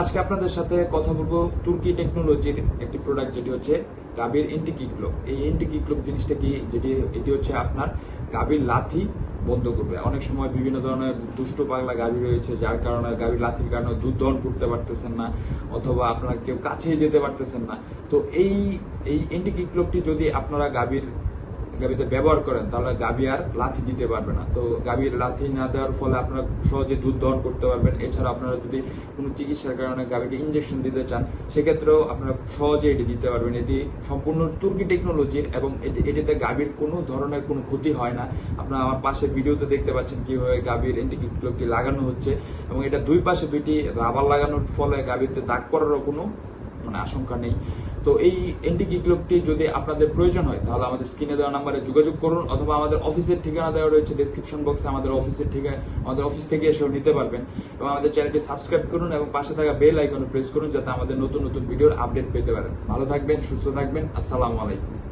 আজকে আপনাদের সাথে কথা বলব তুর্কি টেকনোলজির একটি প্রোডাক্ট যেটি হচ্ছে গাভীর এন্টিকিক্লো এই এন্টিকিক্লো জিনিসটা কি? যেটি, এটি হচ্ছে আপনার গাভীর লাথি বন্ধ করবে। অনেক সময় বিভিন্ন ধরনের দুষ্ট পাগলা গাভী রয়েছে, যার কারণে গাভীর লাথির কারণে দুধ দহন করতে পারতেছেন না, অথবা আপনারা কেউ কাছেই যেতে পারতেছেন না। তো এই এই এন্টিকিক্লোপটি যদি আপনারা গাভীর গাভীতে ব্যবহার করেন, তাহলে গাভী আর লাথি দিতে পারবে না। তো গাভীর লাথি না দেওয়ার ফলে আপনারা সহজে দুধ দহন করতে পারবেন। এছাড়া আপনারা যদি কোনো চিকিৎসার কারণে গাভীকে ইনজেকশন দিতে চান, সেক্ষেত্রেও আপনারা সহজে এটি দিতে পারবেন। এটি সম্পূর্ণ তুর্কি টেকনোলজির এবং এটি, এটিতে গাভীর কোনো ধরনের কোনো ক্ষতি হয় না। আপনারা আমার পাশে ভিডিওতে দেখতে পাচ্ছেন কীভাবে গাভীর এন্টিকিক্লোপটি লাগানো হচ্ছে এবং এটা দুই পাশে দুইটি রাবার লাগানোর ফলে গাভীতে দাগ পড়ারও কোনো মানে আশঙ্কা নেই। তো এই এন্টিকিক্লোপটি যদি আপনাদের প্রয়োজন হয়, তাহলে আমাদের স্ক্রিনে দেওয়া নাম্বারে যোগাযোগ করুন অথবা আমাদের অফিসের ঠিকানা দেওয়া রয়েছে ডিসক্রিপশন বক্সে আমাদের অফিসের ঠিকানা, আমাদের অফিস থেকে এসেও নিতে পারবেন। এবং আমাদের চ্যানেলটি সাবস্ক্রাইব করুন এবং পাশে থাকা বেল আইকনে প্রেস করুন যাতে আমাদের নতুন নতুন ভিডিওর আপডেট পেতে পারেন। ভালো থাকবেন, সুস্থ থাকবেন। আসসালামু আলাইকুম।